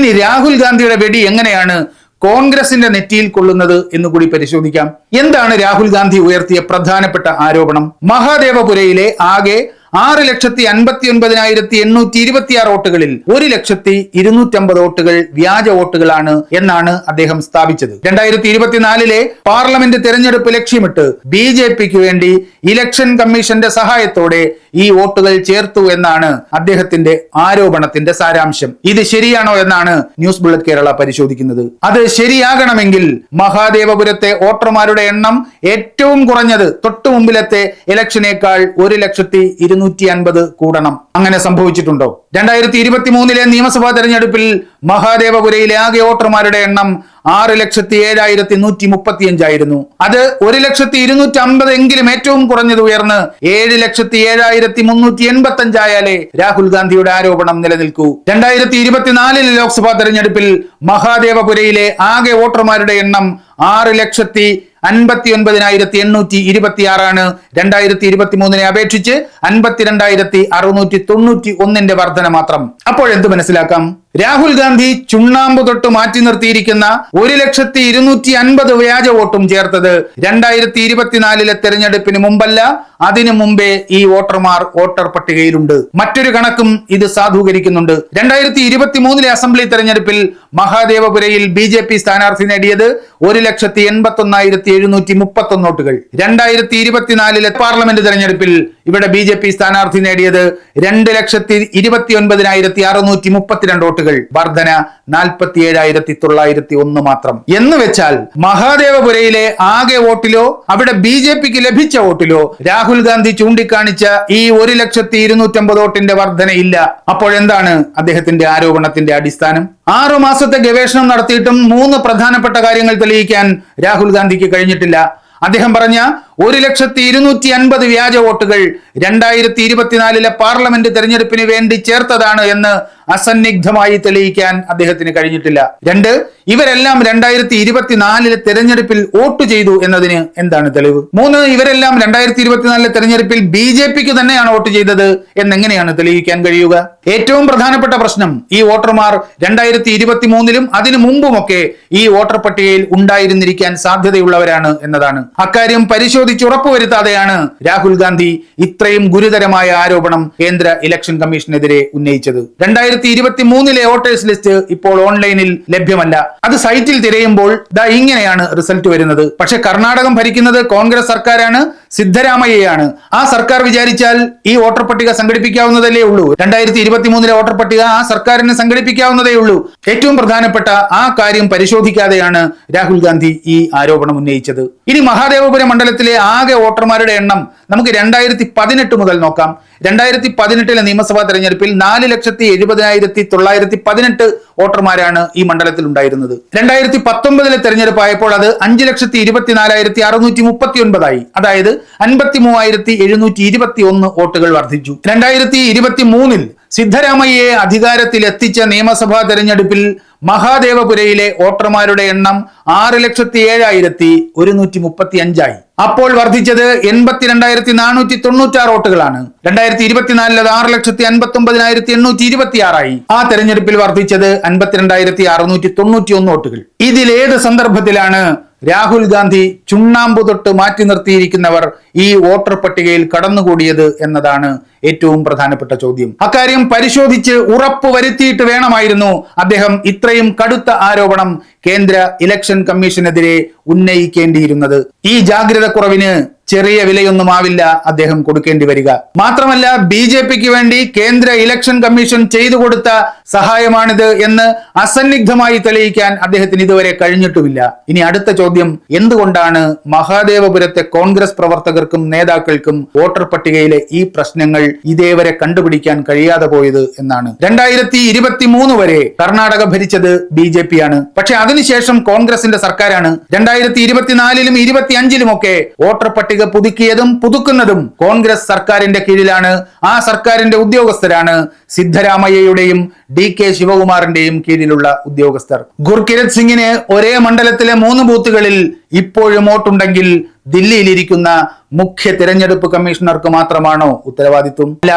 ഇനി രാഹുൽ ഗാന്ധിയുടെ വെടി എങ്ങനെയാണ് കോൺഗ്രസിന്റെ നെറ്റിയിൽ കൊള്ളുന്നത് എന്ന് കൂടി പരിശോധിക്കാം. എന്താണ് രാഹുൽ ഗാന്ധി ഉയർത്തിയ പ്രധാനപ്പെട്ട ആരോപണം? മഹാദേവപുരയിലെ ആകെ ആറ് ലക്ഷത്തി അൻപത്തി ഒൻപതിനായിരത്തി എണ്ണൂറ്റി ഇരുപത്തിയാറ് വോട്ടുകളിൽ ഒരു ലക്ഷത്തി ഇരുന്നൂറ്റമ്പത് വോട്ടുകൾ വ്യാജ വോട്ടുകളാണ് എന്നാണ് അദ്ദേഹം സ്ഥാപിച്ചത്. രണ്ടായിരത്തി ഇരുപത്തിനാലിലെ പാർലമെന്റ് തെരഞ്ഞെടുപ്പ് ലക്ഷ്യമിട്ട് ബി ജെ പിക്ക് വേണ്ടി ഇലക്ഷൻ കമ്മീഷന്റെ സഹായത്തോടെ ഈ വോട്ടുകൾ ചേർത്തു എന്നാണ് അദ്ദേഹത്തിന്റെ ആരോപണത്തിന്റെ സാരാംശം. ഇത് ശരിയാണോ എന്നാണ് ന്യൂസ് ബുള്ളറ്റ് കേരള പരിശോധിക്കുന്നത്. അത് ശരിയാകണമെങ്കിൽ മഹാദേവപുരത്തെ വോട്ടർമാരുടെ എണ്ണം ഏറ്റവും കുറഞ്ഞത് തൊട്ടു മുമ്പിലത്തെ ഇലക്ഷനേക്കാൾ ഒരു ലക്ഷത്തി ഇരുന്നൂറ്റി അൻപത് കൂടണം. അങ്ങനെ സംഭവിച്ചിട്ടുണ്ടോ? രണ്ടായിരത്തി ഇരുപത്തി മൂന്നിലെ നിയമസഭാ തെരഞ്ഞെടുപ്പിൽ മഹാദേവപുരയിലെ ആകെ വോട്ടർമാരുടെ എണ്ണം ആറ് ലക്ഷത്തി ഏഴായിരത്തി നൂറ്റി മുപ്പത്തി അഞ്ചായിരുന്നു അത് ഒരു ലക്ഷത്തി ഇരുന്നൂറ്റി അമ്പത് എങ്കിലും ഏറ്റവും കുറഞ്ഞത് ഉയർന്ന് ഏഴ് ലക്ഷത്തി ഏഴായിരത്തി മുന്നൂറ്റി എൺപത്തി അഞ്ചായാലേ രാഹുൽ ഗാന്ധിയുടെ ആരോപണം നിലനിൽക്കൂ. രണ്ടായിരത്തി ഇരുപത്തിനാലിലെ ലോക്സഭാ തെരഞ്ഞെടുപ്പിൽ മഹാദേവപുരയിലെ ആകെ വോട്ടർമാരുടെ എണ്ണം ആറ് ലക്ഷത്തി അൻപത്തി ഒൻപതിനായിരത്തി എണ്ണൂറ്റി ഇരുപത്തി ആറാണ് രണ്ടായിരത്തി ഇരുപത്തി മൂന്നിനെ അപേക്ഷിച്ച് അൻപത്തിരണ്ടായിരത്തി അറുന്നൂറ്റി തൊണ്ണൂറ്റി ഒന്നിന്റെ വർധന മാത്രം. അപ്പോൾ എന്ത് മനസ്സിലാക്കാം? രാഹുൽ ഗാന്ധി ചുണ്ണാമ്പ് തൊട്ട് മാറ്റി നിർത്തിയിരിക്കുന്ന ഒരു ലക്ഷത്തി ഇരുന്നൂറ്റി അൻപത് വ്യാജ വോട്ടും ചേർത്തത് രണ്ടായിരത്തി ഇരുപത്തിനാലിലെ തെരഞ്ഞെടുപ്പിന് മുമ്പല്ല അതിനു മുമ്പേ ഈ വോട്ടർമാർ വോട്ടർ പട്ടികയിലുണ്ട്. മറ്റൊരു കണക്കും ഇത് സാധൂകരിക്കുന്നുണ്ട്. രണ്ടായിരത്തി ഇരുപത്തി മൂന്നിലെ അസംബ്ലി തെരഞ്ഞെടുപ്പിൽ മഹാദേവപുരയിൽ ബി ജെ പി സ്ഥാനാർത്ഥി നേടിയത് ഒരു ലക്ഷത്തി എൺപത്തി ഒന്നായിരത്തി എഴുന്നൂറ്റി മുപ്പത്തി വോട്ടുകൾ. രണ്ടായിരത്തി ഇരുപത്തിനാലിലെ പാർലമെന്റ് തെരഞ്ഞെടുപ്പിൽ ഇവിടെ ബി ജെ പി സ്ഥാനാർത്ഥി നേടിയത് രണ്ട് ലക്ഷത്തി ഇരുപത്തി ഒൻപതിനായിരത്തി അറുന്നൂറ്റി മുപ്പത്തിരണ്ട് വോട്ടുകൾ. വർധന നാൽപ്പത്തി ഏഴായിരത്തി തൊള്ളായിരത്തി ഒന്ന് മാത്രം. എന്ന് വെച്ചാൽ മഹാദേവപുരയിലെ ആകെ വോട്ടിലോ അവിടെ ബി ജെ പിക്ക് ലഭിച്ച വോട്ടിലോ രാഹുൽ ഗാന്ധി ചൂണ്ടിക്കാണിച്ച ഈ ഒരു ലക്ഷത്തി ഇരുന്നൂറ്റമ്പത് വോട്ടിന്റെ വർധനയില്ല അപ്പോഴെന്താണ് അദ്ദേഹത്തിന്റെ ആരോപണത്തിന്റെ അടിസ്ഥാനം? ആറു മാസത്തെ ഗവേഷണം നടത്തിയിട്ടും മൂന്ന് പ്രധാനപ്പെട്ട കാര്യങ്ങൾ തെളിയിക്കാൻ രാഹുൽ ഗാന്ധിക്ക് കഴിഞ്ഞിട്ടില്ല. അദ്ദേഹം പറഞ്ഞ ഒരു ലക്ഷത്തി ഇരുന്നൂറ്റി അൻപത് വ്യാജ വോട്ടുകൾ രണ്ടായിരത്തി ഇരുപത്തിനാലിലെ പാർലമെന്റ് തെരഞ്ഞെടുപ്പിന് വേണ്ടി ചേർത്തതാണ് എന്ന് അസന്നിഗ്ധമായി തെളിയിക്കാൻ അദ്ദേഹത്തിന് കഴിഞ്ഞിട്ടില്ല. രണ്ട് ഇവരെല്ലാം രണ്ടായിരത്തി ഇരുപത്തിനാലിലെ തെരഞ്ഞെടുപ്പിൽ വോട്ട് ചെയ്തു എന്നതിന് എന്താണ് തെളിവ്? മൂന്ന് ഇവരെല്ലാം രണ്ടായിരത്തി ഇരുപത്തിനാലിലെ തെരഞ്ഞെടുപ്പിൽ ബി ജെ പിക്ക് തന്നെയാണ് വോട്ട് ചെയ്തത് എന്നെങ്ങനെയാണ് തെളിയിക്കാൻ കഴിയുക? ഏറ്റവും പ്രധാനപ്പെട്ട പ്രശ്നം ഈ വോട്ടർമാർ രണ്ടായിരത്തി ഇരുപത്തി മൂന്നിലും അതിനു മുമ്പുമൊക്കെ ഈ വോട്ടർ പട്ടികയിൽ ഉണ്ടായിരുന്നിരിക്കാൻ സാധ്യതയുള്ളവരാണ് എന്നതാണ്. അക്കാര്യം പരിശോധിച്ച് ഉറപ്പുവരുത്താതെയാണ് രാഹുൽ ഗാന്ധി ഇത്രയും ഗുരുതരമായ ആരോപണം കേന്ദ്ര ഇലക്ഷൻ കമ്മീഷനെതിരെ ഉന്നയിച്ചത്. രണ്ടായിരത്തി ഇരുപത്തി മൂന്നിലെ വോട്ടേഴ്സ് ലിസ്റ്റ് ഇപ്പോൾ ഓൺലൈനിൽ ലഭ്യമല്ല. അത് സൈറ്റിൽ തിരയുമ്പോൾ ദാ ഇങ്ങനെയാണ് റിസൾട്ട് വരുന്നത്. പക്ഷെ കർണാടകം ഭരിക്കുന്നത് കോൺഗ്രസ് സർക്കാരാണ് സിദ്ധരാമയ്യയാണ്. ആ സർക്കാർ വിചാരിച്ചാൽ ഈ വോട്ടർ പട്ടിക സംഘടിപ്പിക്കാവുന്നതല്ലേ ഉള്ളൂ. രണ്ടായിരത്തി ഇരുപത്തി മൂന്നിലെ വോട്ടർ പട്ടിക ആ സർക്കാരിന് സംഘടിപ്പിക്കാവുന്നതേ ഉള്ളൂ. ഏറ്റവും പ്രധാനപ്പെട്ട ആ കാര്യം പരിശോധിക്കാതെയാണ് രാഹുൽ ഗാന്ധി ഈ ആരോപണം ഉന്നയിച്ചത്. ഇനി മഹാദേവപുരം മണ്ഡലത്തിലെ ആകെ വോട്ടർമാരുടെ എണ്ണം നമുക്ക് രണ്ടായിരത്തി പതിനെട്ട് മുതൽ നോക്കാം. രണ്ടായിരത്തി പതിനെട്ടിലെ നിയമസഭാ തെരഞ്ഞെടുപ്പിൽ നാല് ലക്ഷത്തി എഴുപതിനായിരത്തി തൊള്ളായിരത്തി പതിനെട്ട് വോട്ടർമാരാണ് ഈ മണ്ഡലത്തിൽ ഉണ്ടായിരുന്നത് രണ്ടായിരത്തി പത്തൊമ്പതിലെ തെരഞ്ഞെടുപ്പായപ്പോൾ അത് അഞ്ച് ലക്ഷത്തി ഇരുപത്തിനാലായിരത്തി അറുന്നൂറ്റി മുപ്പത്തി ഒൻപതായി അതായത് അൻപത്തി മൂവായിരത്തി എഴുന്നൂറ്റി ഇരുപത്തി ഒന്ന് വോട്ടുകൾ വർദ്ധിച്ചു. രണ്ടായിരത്തി ഇരുപത്തി മൂന്നിൽ സിദ്ധരാമയ്യയെ അധികാരത്തിൽ എത്തിച്ച നിയമസഭാ തെരഞ്ഞെടുപ്പിൽ മഹാദേവപുരയിലെ വോട്ടർമാരുടെ എണ്ണം ആറ് ലക്ഷത്തി ഏഴായിരത്തി ഒരുന്നൂറ്റി മുപ്പത്തി അഞ്ചായി അപ്പോൾ വർദ്ധിച്ചത് എൺപത്തിരണ്ടായിരത്തി നാനൂറ്റി തൊണ്ണൂറ്റാറ് വോട്ടുകളാണ്. രണ്ടായിരത്തി ഇരുപത്തിനാലിൽ അത് ആറ് ലക്ഷത്തി അൻപത്തി ഒമ്പതിനായിരത്തി എണ്ണൂറ്റി ഇരുപത്തി ആറായി ആ തെരഞ്ഞെടുപ്പിൽ വർദ്ധിച്ചത് അൻപത്തിരണ്ടായിരത്തി അറുന്നൂറ്റി തൊണ്ണൂറ്റി ഒന്ന് വോട്ടുകൾ. ഇതിലേത് സന്ദർഭത്തിലാണ് രാഹുൽ ഗാന്ധി ചുണ്ണാമ്പു തൊട്ട് മാറ്റി നിർത്തിയിരിക്കുന്നവർ ഈ വോട്ടർ പട്ടികയിൽ കടന്നുകൂടിയത് എന്നതാണ് ഏറ്റവും പ്രധാനപ്പെട്ട ചോദ്യം. അക്കാര്യം പരിശോധിച്ച് ഉറപ്പ് വരുത്തിയിട്ട് വേണമായിരുന്നു അദ്ദേഹം ഇത്രയും കടുത്ത ആരോപണം കേന്ദ്ര ഇലക്ഷൻ കമ്മീഷനെതിരെ ഉന്നയിക്കേണ്ടിയിരുന്നത്. ഈ ജാഗ്രത കുറവിന് ചെറിയ വിലയൊന്നും ആവില്ല അദ്ദേഹം കൊടുക്കേണ്ടി വരിക. മാത്രമല്ല ബി ജെ പിക്ക് വേണ്ടി കേന്ദ്ര ഇലക്ഷൻ കമ്മീഷൻ ചെയ്തു കൊടുത്ത സഹായമാണിത് എന്ന് അസന്നിഗ്ധമായി തെളിയിക്കാൻ അദ്ദേഹത്തിന് ഇതുവരെ കഴിഞ്ഞിട്ടുമില്ല. ഇനി അടുത്ത ചോദ്യം എന്തുകൊണ്ടാണ് മഹാദേവപുരത്തെ കോൺഗ്രസ് പ്രവർത്തകർക്കും നേതാക്കൾക്കും വോട്ടർ പട്ടികയിലെ ഈ പ്രശ്നങ്ങൾ ഇതേവരെ കണ്ടുപിടിക്കാൻ കഴിയാതെ പോയത് എന്നാണ്. രണ്ടായിരത്തി ഇരുപത്തി മൂന്ന് വരെ കർണാടക ഭരിച്ചത് ബി ജെ പി ആണ് പക്ഷെ അതിനുശേഷം കോൺഗ്രസിന്റെ സർക്കാരാണ് രണ്ടായിരത്തി ഇരുപത്തിനാലിലും ഇരുപത്തി അഞ്ചിലും ഒക്കെ വോട്ടർ പട്ടിക പുതുക്കിയതും പുതുക്കുന്നതും കോൺഗ്രസ് സർക്കാരിന്റെ കീഴിലാണ്. ആ സർക്കാരിന്റെ ഉദ്യോഗസ്ഥരാണ് സിദ്ധരാമയ്യയുടെയും ഡി കെ ശിവകുമാറിന്റെയും കീഴിലുള്ള ഉദ്യോഗസ്ഥർ. ഗുർകിരത് സിംഗിന് ഒരേ മണ്ഡലത്തിലെ മൂന്ന് ബൂത്തുകളിൽ ഇപ്പോഴും വോട്ടുണ്ടെങ്കിൽ ദില്ലിയിലിരിക്കുന്ന മുഖ്യ തിരഞ്ഞെടുപ്പ് കമ്മീഷണർക്ക് മാത്രമാണോ ഉത്തരവാദിത്വം? അല്ല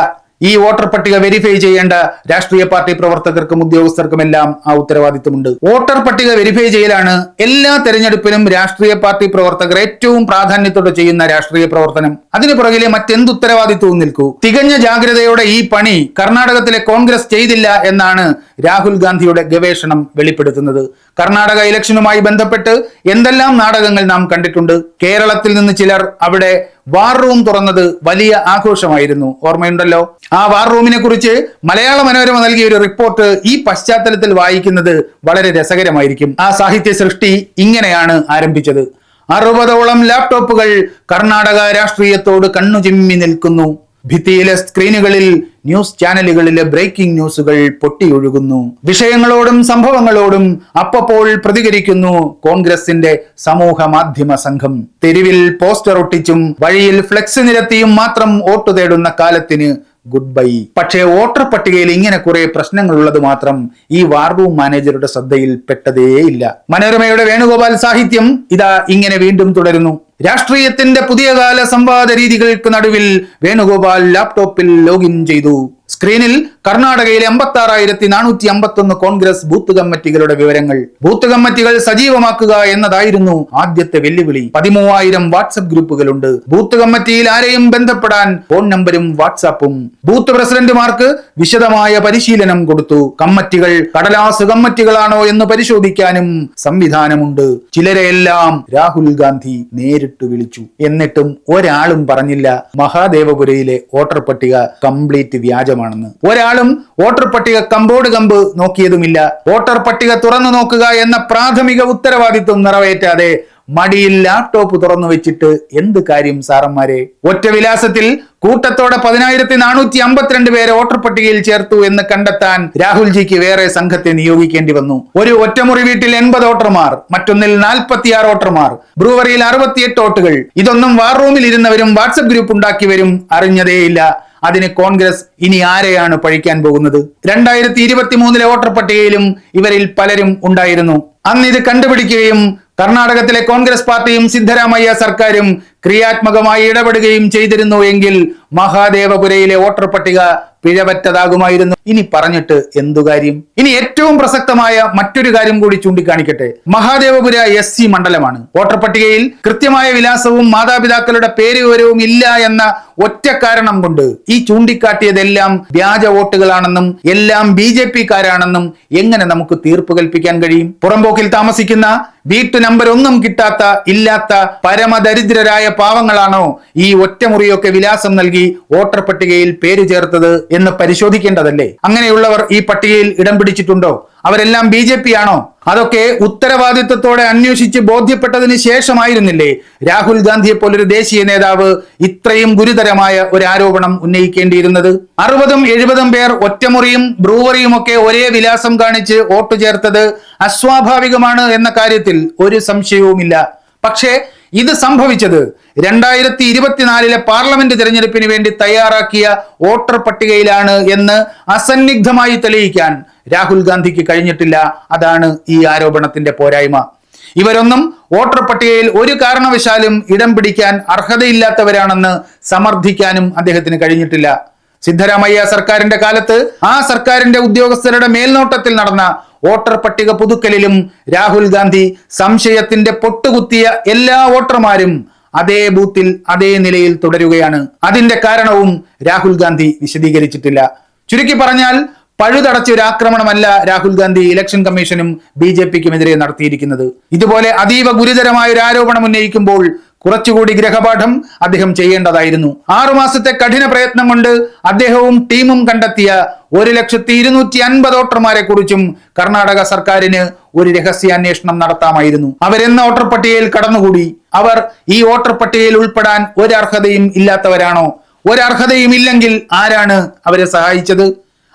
ഈ വോട്ടർ പട്ടിക വെരിഫൈ ചെയ്യേണ്ട രാഷ്ട്രീയ പാർട്ടി പ്രവർത്തകർക്കും ഉദ്യോഗസ്ഥർക്കും എല്ലാം ആ ഉത്തരവാദിത്വമുണ്ട് വോട്ടർ പട്ടിക വെരിഫൈ ചെയ്യലാണ് എല്ലാ തെരഞ്ഞെടുപ്പിലും രാഷ്ട്രീയ പാർട്ടി പ്രവർത്തകർ ഏറ്റവും പ്രാധാന്യത്തോടെ ചെയ്യുന്ന രാഷ്ട്രീയ പ്രവർത്തനം. അതിനു പുറകിലെ മറ്റെന്ത് ഉത്തരവാദിത്വവും നിൽക്കൂ? തികഞ്ഞ ജാഗ്രതയോടെ ഈ പണി കർണാടകത്തിലെ കോൺഗ്രസ് ചെയ്തില്ല എന്നാണ് രാഹുൽ ഗാന്ധിയുടെ ഗവേഷണം വെളിപ്പെടുത്തുന്നത്. കർണാടക ഇലക്ഷനുമായി ബന്ധപ്പെട്ട് എന്തെല്ലാം നാടകങ്ങൾ നാം കണ്ടിട്ടുണ്ട്? കേരളത്തിൽ നിന്ന് ചിലർ അവിടെ വാർ റൂം തുറന്നത് വലിയ ആഘോഷമായിരുന്നു. ഓർമ്മയുണ്ടല്ലോ? ആ വാർ റൂമിനെ കുറിച്ച് മലയാള മനോരമ നൽകിയ ഒരു റിപ്പോർട്ട് ഈ പശ്ചാത്തലത്തിൽ വായിക്കുന്നത് വളരെ രസകരമായിരിക്കും. ആ സാഹിത്യ സൃഷ്ടി ഇങ്ങനെയാണ് ആരംഭിച്ചത്. അറുപതോളം ലാപ്ടോപ്പുകൾ കർണാടക രാഷ്ട്രീയത്തോട് കണ്ണുചിമ്മി നിൽക്കുന്നു. ഭിത്തിയിലെ സ്ക്രീനുകളിൽ ന്യൂസ് ചാനലുകളിലെ ബ്രേക്കിംഗ് ന്യൂസുകൾ പൊട്ടിയൊഴുകുന്നു. വിഷയങ്ങളോടും സംഭവങ്ങളോടും അപ്പപ്പോൾ പ്രതികരിക്കുന്നു കോൺഗ്രസിന്റെ സമൂഹ മാധ്യമ സംഘം. തെരുവിൽ പോസ്റ്റർ ഒട്ടിച്ചും വഴിയിൽ ഫ്ലെക്സ് നിരത്തിയും മാത്രം വോട്ട് തേടുന്ന കാലത്തിന് ഗുഡ് ബൈ പക്ഷേ വോട്ടർ പട്ടികയിൽ ഇങ്ങനെ കുറെ പ്രശ്നങ്ങൾ ഉള്ളത് മാത്രം ഈ വാർ റൂം മാനേജറുടെ ശ്രദ്ധയിൽ പെട്ടതേയില്ല. മനോരമയുടെ വേണുഗോപാൽ സാഹിത്യം ഇതാ ഇങ്ങനെ വീണ്ടും തുടരുന്നു. രാഷ്ട്രീയത്തിന്റെ പുതിയ കാല സംവാദ രീതികൾക്ക് നടുവിൽ വേണുഗോപാൽ ലാപ്ടോപ്പിൽ ലോഗിൻ ചെയ്തു. സ്ക്രീനിൽ കർണാടകയിലെ എൺപത്തി ആറായിരത്തി നാനൂറ്റി അമ്പത്തി ഒന്ന് കോൺഗ്രസ് ബൂത്ത് കമ്മിറ്റികളുടെ വിവരങ്ങൾ. ബൂത്ത് കമ്മിറ്റികൾ സജീവമാക്കുക എന്നതായിരുന്നു ആദ്യത്തെ വെല്ലുവിളി. പതിമൂവായിരം വാട്സപ്പ് ഗ്രൂപ്പുകളുണ്ട്. ബൂത്ത് കമ്മിറ്റിയിൽ ആരെയും ബന്ധപ്പെടാൻ ഫോൺ നമ്പരും വാട്സാപ്പും ബൂത്ത് പ്രസിഡന്റുമാർക്ക് വിശദമായ പരിശീലനം കൊടുത്തു. കമ്മിറ്റികൾ കടലാസ് കമ്മിറ്റികളാണോ എന്ന് പരിശോധിക്കാനും സംവിധാനമുണ്ട്. ചിലരെയെല്ലാം രാഹുൽ ഗാന്ധി നേരിട്ട് വിളിച്ചു. എന്നിട്ടും ഒരാളും പറഞ്ഞില്ല. മഹാദേവപുരയിലെ വോട്ടർ പട്ടിക കംപ്ലീറ്റ് വ്യാജമാണെന്ന് ഒരാളും വോട്ടർ പട്ടിക കമ്പോട് കമ്പ് നോക്കിയതുമില്ല. വോട്ടർ പട്ടിക തുറന്നു നോക്കുക എന്ന പ്രാഥമിക ഉത്തരവാദിത്വം നിറവേറ്റാതെ മടിയിൽ ലാപ്ടോപ്പ് തുറന്നു വെച്ചിട്ട് എന്ത് കാര്യം സാറന്മാരെ? ഒറ്റ വിലാസത്തിൽ കൂട്ടത്തോടെ പതിനായിരത്തി നാനൂറ്റി അമ്പത്തിരണ്ട് പേരെ വോട്ടർ പട്ടികയിൽ ചേർത്തു എന്ന് കണ്ടെത്താൻ രാഹുൽജിക്ക് വേറെ സംഘത്തെ നിയോഗിക്കേണ്ടി വന്നു. ഒരു ഒറ്റമുറി വീട്ടിൽ എൺപത് വോട്ടർമാർ മറ്റൊന്നിൽ നാൽപ്പത്തിയാറ് വോട്ടർമാർ. ബ്രൂവറിയിൽ അറുപത്തിയെട്ട് വോട്ടുകൾ. ഇതൊന്നും വാർ റൂമിൽ ഇരുന്നവരും വാട്സപ്പ് ഗ്രൂപ്പ് ഉണ്ടാക്കിയവരും അറിഞ്ഞതേയില്ല. അതിന് കോൺഗ്രസ് ഇനി ആരെയാണ് പഴിക്കാൻ പോകുന്നത്? രണ്ടായിരത്തി ഇരുപത്തി മൂന്നിലെ വോട്ടർ പട്ടികയിലും ഇവരിൽ പലരും ഉണ്ടായിരുന്നു. അന്ന് ഇത് കണ്ടുപിടിക്കുകയും കർണാടകത്തിലെ കോൺഗ്രസ് പാർട്ടിയും സിദ്ധരാമയ്യ സർക്കാരും ക്രിയാത്മകമായി ഇടപെടുകയും ചെയ്തിരുന്നു എങ്കിൽ മഹാദേവപുരയിലെ വോട്ടർ പട്ടിക പിഴവറ്റതാകുമായിരുന്നു ഇനി പറഞ്ഞിട്ട് എന്തു കാര്യം? ഇനി ഏറ്റവും പ്രസക്തമായ മറ്റൊരു കാര്യം കൂടി ചൂണ്ടിക്കാണിക്കട്ടെ. മഹാദേവപുര എസ് സി മണ്ഡലമാണ്. വോട്ടർ പട്ടികയിൽ കൃത്യമായ വിലാസവും മാതാപിതാക്കളുടെ പേര് വിവരവും ഇല്ല എന്ന ഒറ്റ കാരണം കൊണ്ട് ഈ ചൂണ്ടിക്കാട്ടിയതെല്ലാം വ്യാജ വോട്ടുകളാണെന്നും എല്ലാം ബി ജെ പിക്കാരാണെന്നും എങ്ങനെ നമുക്ക് തീർപ്പ് കൽപ്പിക്കാൻ കഴിയും? പുറമ്പോക്കിൽ താമസിക്കുന്ന വീട്ടു നമ്പർ ഒന്നും കിട്ടാത്ത ഇല്ലാത്ത പരമദരിദ്രരായ പാവങ്ങളാണോ? ഈ ഒറ്റമുറിയൊക്കെ വിലാസം നൽകി വോട്ടർ പട്ടികയിൽ പേര് ചേർത്തത് എന്ന് പരിശോധിക്കേണ്ടതല്ലേ? അങ്ങനെയുള്ളവർ ഈ പട്ടികയിൽ ഇടം പിടിച്ചിട്ടുണ്ടോ? അവരെല്ലാം ബി ജെ പി ആണോ? അതൊക്കെ ഉത്തരവാദിത്വത്തോടെ അന്വേഷിച്ച് ബോധ്യപ്പെട്ടതിന് ശേഷമായിരുന്നില്ലേ? രാഹുൽ ഗാന്ധിയെ പോലൊരു ദേശീയ നേതാവ് ഇത്രയും ഗുരുതരമായ ഒരു ആരോപണം ഉന്നയിക്കേണ്ടിയിരുന്നത്? അറുപതും എഴുപതും പേർ ഒറ്റമുറിയും ബ്രൂവറിയും ഒക്കെ ഒരേ വിലാസം കാണിച്ച് വോട്ട് ചേർത്തത് അസ്വാഭാവികമാണ് എന്ന കാര്യത്തിൽ ഒരു സംശയവുമില്ല. പക്ഷേ ഇത് സംഭവിച്ചത് രണ്ടായിരത്തി ഇരുപത്തിനാലിലെ പാർലമെന്റ് തിരഞ്ഞെടുപ്പിന് വേണ്ടി തയ്യാറാക്കിയ വോട്ടർ പട്ടികയിലാണ് എന്ന് അസന്നിഗ്ധമായി തെളിയിക്കാൻ രാഹുൽ ഗാന്ധിക്ക് കഴിഞ്ഞിട്ടില്ല. അതാണ് ഈ ആരോപണത്തിന്റെ പോരായ്മ. ഇവരൊന്നും വോട്ടർ പട്ടികയിൽ ഒരു കാരണവശാലും ഇടം പിടിക്കാൻ അർഹതയില്ലാത്തവരാണെന്ന് സമർത്ഥിക്കാനും അദ്ദേഹത്തിന് കഴിഞ്ഞിട്ടില്ല. സിദ്ധരാമയ്യ സർക്കാരിന്റെ കാലത്ത് ആ സർക്കാരിന്റെ ഉദ്യോഗസ്ഥരുടെ മേൽനോട്ടത്തിൽ നടന്ന വോട്ടർ പട്ടിക പുതുക്കലിലും രാഹുൽ ഗാന്ധി സംശയത്തിന്റെ പൊട്ടുകുത്തിയ എല്ലാ വോട്ടർമാരും അതേ ബൂത്തിൽ അതേ നിലയിൽ തുടരുകയാണ്. അതിന്റെ കാരണവും രാഹുൽ ഗാന്ധി വിശദീകരിച്ചിട്ടില്ല. ചുരുക്കി പറഞ്ഞാൽ പഴുതടച്ച ഒരു ആക്രമണമല്ല രാഹുൽ ഗാന്ധി ഇലക്ഷൻ കമ്മീഷനും ബി ജെ പിക്കുമെതിരെ നടത്തിയിരിക്കുന്നത്. ഇതുപോലെ അതീവ ഗുരുതരമായ ഒരു ആരോപണം ഉന്നയിക്കുമ്പോൾ കുറച്ചുകൂടി ഗ്രഹപാഠം അദ്ദേഹം ചെയ്യേണ്ടതായിരുന്നു. ആറുമാസത്തെ കഠിന പ്രയത്നം കൊണ്ട് അദ്ദേഹവും ടീമും കണ്ടെത്തിയ ഒരു ലക്ഷത്തി ഇരുന്നൂറ്റി അൻപത് വോട്ടർമാരെ കുറിച്ചും കർണാടക സർക്കാരിന് ഒരു രഹസ്യാന്വേഷണം നടത്താമായിരുന്നു. അവരെന്ന വോട്ടർ പട്ടികയിൽ കടന്നുകൂടി. അവർ ഈ വോട്ടർ പട്ടികയിൽ ഉൾപ്പെടാൻ ഒരർഹതയും ഇല്ലാത്തവരാണോ? ഒരർഹതയും ഇല്ലെങ്കിൽ ആരാണ് അവരെ സഹായിച്ചത്?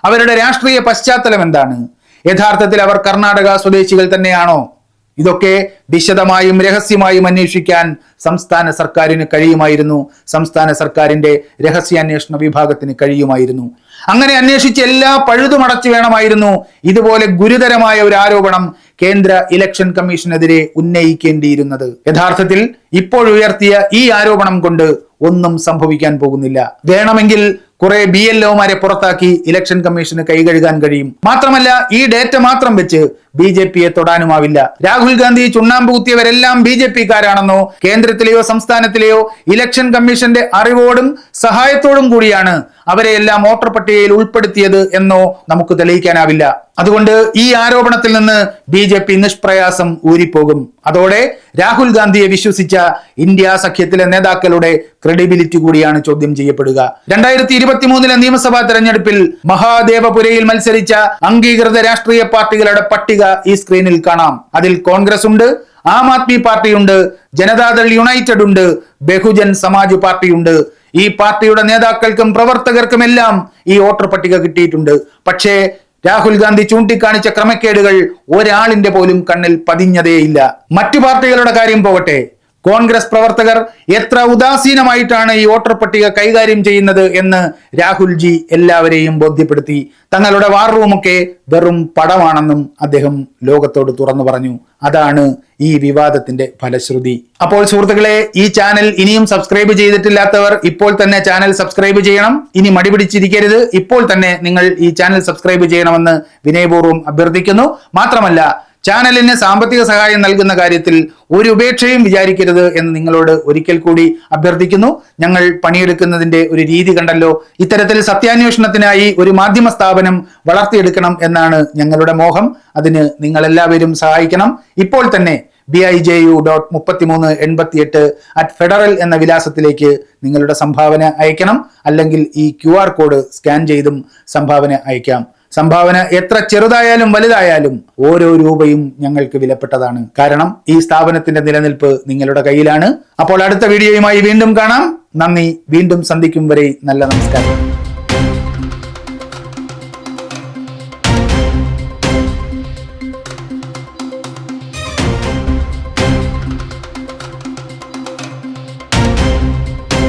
അവരുടെ രാഷ്ട്രീയ പശ്ചാത്തലം എന്താണ്? യഥാർത്ഥത്തിൽ അവർ കർണാടക സ്വദേശികൾ തന്നെയാണോ? ഇതൊക്കെ വിശദമായും രഹസ്യമായും അന്വേഷിക്കാൻ സംസ്ഥാന സർക്കാരിന് കഴിയുമായിരുന്നു. സംസ്ഥാന സർക്കാരിന്റെ രഹസ്യാന്വേഷണ വിഭാഗത്തിന് കഴിയുമായിരുന്നു. അങ്ങനെ അന്വേഷിച്ച് എല്ലാ പഴുതുമടച്ചു വേണമായിരുന്നു. ഇതുപോലെ ഗുരുതരമായ ഒരു ആരോപണം കേന്ദ്ര ഇലക്ഷൻ കമ്മീഷനെതിരെ ഉന്നയിക്കേണ്ടിയിരുന്നത്. യഥാർത്ഥത്തിൽ ഇപ്പോൾ ഉയർത്തിയ ഈ ആരോപണം കൊണ്ട് ഒന്നും സംഭവിക്കാൻ പോകുന്നില്ല. വേണമെങ്കിൽ കുറെ ബി എൽ ഒമാരെ പുറത്താക്കി ഇലക്ഷൻ കമ്മീഷന് കൈകഴുകാൻ കഴിയും. മാത്രമല്ല ഈ ഡേറ്റ മാത്രം വെച്ച് ബി ജെ പിയെ തൊടാനുമാവില്ല. രാഹുൽ ഗാന്ധി ചുണ്ണാമ്പ് കുത്തിയവരെല്ലാം ബി ജെ പിക്കാരാണെന്നോ കേന്ദ്രത്തിലെയോ സംസ്ഥാനത്തിലെയോ ഇലക്ഷൻ കമ്മീഷന്റെ അറിവോടും സഹായത്തോടും കൂടിയാണ് അവരെയെല്ലാം വോട്ടർ പട്ടികയിൽ ഉൾപ്പെടുത്തിയത് എന്നോ നമുക്ക് തെളിയിക്കാനാവില്ല. അതുകൊണ്ട് ഈ ആരോപണത്തിൽ നിന്ന് ബി ജെ പി നിഷ്പ്രയാസം ഊരിപ്പോകും. അതോടെ രാഹുൽ ഗാന്ധിയെ വിശ്വസിച്ച ഇന്ത്യ സഖ്യത്തിലെ നേതാക്കളുടെ ക്രെഡിബിലിറ്റി കൂടിയാണ് ചോദ്യം ചെയ്യപ്പെടുക. രണ്ടായിരത്തി ഇരുപത്തിമൂന്നിലെ നിയമസഭാ തെരഞ്ഞെടുപ്പിൽ മഹാദേവപുരയിൽ മത്സരിച്ച അംഗീകൃത രാഷ്ട്രീയ പാർട്ടികളുടെ പട്ടിക ഈ സ്ക്രീനിൽ കാണാം. അതിൽ കോൺഗ്രസ് ഉണ്ട് ആം ആദ്മി പാർട്ടിയുണ്ട് ജനതാദൾ യുണൈറ്റഡ് ഉണ്ട് ബഹുജൻ സമാജ് പാർട്ടിയുണ്ട്. ഈ പാർട്ടിയുടെ നേതാക്കൾക്കും പ്രവർത്തകർക്കും എല്ലാം ഈ വോട്ടർ പട്ടിക കിട്ടിയിട്ടുണ്ട്. പക്ഷേ രാഹുൽ ഗാന്ധി ചൂണ്ടിക്കാണിച്ച ക്രമക്കേടുകൾ ഒരാളിന്റെ പോലും കണ്ണിൽ പതിഞ്ഞതേയില്ല. മറ്റു പാർട്ടികളുടെ കാര്യം പോകട്ടെ. കോൺഗ്രസ് പ്രവർത്തകർ എത്ര ഉദാസീനമായിട്ടാണ് ഈ വോട്ടർ പട്ടിക കൈകാര്യം ചെയ്യുന്നത് എന്ന് രാഹുൽജി എല്ലാവരെയും ബോധ്യപ്പെടുത്തി. തങ്ങളുടെ വാർ റൂമൊക്കെ വെറും പടമാണെന്നും അദ്ദേഹം ലോകത്തോട് തുറന്നു പറഞ്ഞു. അതാണ് ഈ വിവാദത്തിന്റെ ഫലശ്രുതി. അപ്പോൾ സുഹൃത്തുക്കളെ ഈ ചാനൽ ഇനിയും സബ്സ്ക്രൈബ് ചെയ്തിട്ടില്ലാത്തവർ ഇപ്പോൾ തന്നെ ചാനൽ സബ്സ്ക്രൈബ് ചെയ്യണം. ഇനി മടിപിടിച്ചിരിക്കരുത് ഇപ്പോൾ തന്നെ നിങ്ങൾ ഈ ചാനൽ സബ്സ്ക്രൈബ് ചെയ്യണമെന്ന് വിനയപൂർവം അഭ്യർത്ഥിക്കുന്നു. മാത്രമല്ല ചാനലിന് സാമ്പത്തിക സഹായം നൽകുന്ന കാര്യത്തിൽ ഒരു ഉപേക്ഷയും വിചാരിക്കരുത് എന്ന് നിങ്ങളോട് ഒരിക്കൽ കൂടി അഭ്യർത്ഥിക്കുന്നു. ഞങ്ങൾ പണിയെടുക്കുന്നതിന്റെ ഒരു രീതി കണ്ടല്ലോ. ഇത്തരത്തിൽ സത്യാന്വേഷണത്തിനായി ഒരു മാധ്യമ സ്ഥാപനം വളർത്തിയെടുക്കണം എന്നാണ് ഞങ്ങളുടെ മോഹം. അതിന് നിങ്ങളെല്ലാവരും സഹായിക്കണം. ഇപ്പോൾ തന്നെ B I J U dot മുപ്പത്തിമൂന്ന് എൺപത്തിയെട്ട് അറ്റ് ഫെഡറൽ എന്ന വിലാസത്തിലേക്ക് നിങ്ങളുടെ സംഭാവന അയക്കണം. അല്ലെങ്കിൽ ഈ ക്യു ആർ കോഡ് സ്കാൻ ചെയ്തും സംഭാവന അയക്കാം. സംഭാവന എത്ര ചെറുതായാലും വലുതായാലും ഓരോ രൂപയും ഞങ്ങൾക്ക് വിലപ്പെട്ടതാണ്. കാരണം ഈ സ്ഥാപനത്തിന്റെ നിലനിൽപ്പ് നിങ്ങളുടെ കയ്യിലാണ്. അപ്പോൾ അടുത്ത വീഡിയോയുമായി വീണ്ടും കാണാം. നന്ദി. വീണ്ടും സന്ധിക്കും വരെ നല്ല നമസ്കാരം.